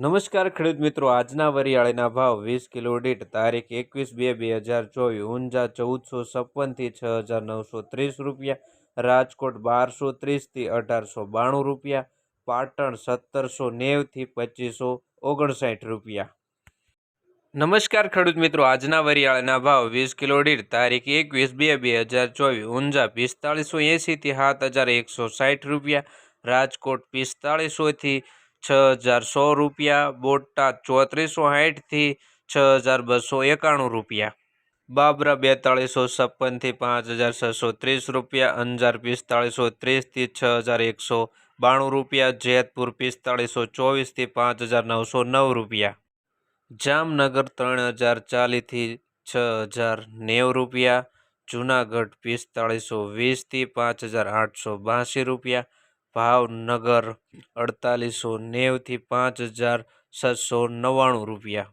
નમસ્કાર ખેડૂત મિત્રો, આજના વરિયાળીના ભાવ વીસ કિલો દીઠ તારીખ એકવીસ બે બે હજાર ચોવીસ, ઊંઝા ચૌદસો છપ્પનથી છ હજાર નવસો ત્રીસ રૂપિયા, રાજકોટ બારસો ત્રીસથી અઢારસો બાણું રૂપિયા, પાટણ સત્તરસો નેવથી પચીસો ઓગણસાઠ રૂપિયા. નમસ્કાર ખેડૂત મિત્રો, આજના વરિયાળીના ભાવ વીસ કિલો દીઠ તારીખ એકવીસ બે બે હજાર ચોવીસ, ઊંઝા પિસ્તાળીસો એંસીથી સાત હજાર એકસો સાઠ રૂપિયા, રાજકોટ પિસ્તાળીસોથી છ હજાર સો રૂપિયા બોટાદ ચોત્રીસો સાઠથી છ હજાર બસો એકાણું રૂપિયા. બાબરા બેતાળીસો છપ્પનથી પાંચ હજાર છસો ત્રીસ રૂપિયા, અંજાર પિસ્તાળીસો ત્રીસથી છ હજાર એકસો બાણું રૂપિયા, જેતપુર પિસ્તાળીસો ચોવીસથી પાંચ હજાર નવસો નવ રૂપિયા. જામનગર ત્રણ હજાર ચાલીસથી છ હજાર નેવું રૂપિયા. જુનાગઢ પિસ્તાળીસો વીસથી પાંચ હજાર આઠસો બાંસી રૂપિયા. ભાવનગર અડતાલીસો નેવથી પાંચ હજાર છસો નવ્વાણું રૂપિયા.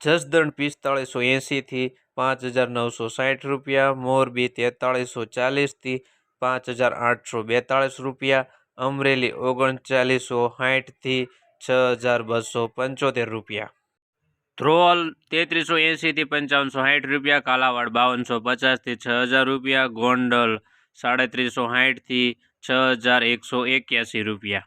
જસદણ પિસ્તાળીસો એંસીથી પાંચ હજાર નવસો સાઠ રૂપિયા. મોરબી તેતાળીસો ચાલીસથી પાંચ હજાર આઠસો બેતાળીસ રૂપિયા. અમરેલી ઓગણચાલીસો સાઠથી છ હજાર બસો પંચોતેર રૂપિયા. ધ્રોલ તેત્રીસો એંસીથી પંચાવનસો સાઠ રૂપિયા. કાલાવાડ બાવનસો પચાસથી છ હજાર રૂપિયા. ગોંડલ સાડત્રીસો સાઠથી છ હજાર એકસો એક્યાસી રૂપિયા.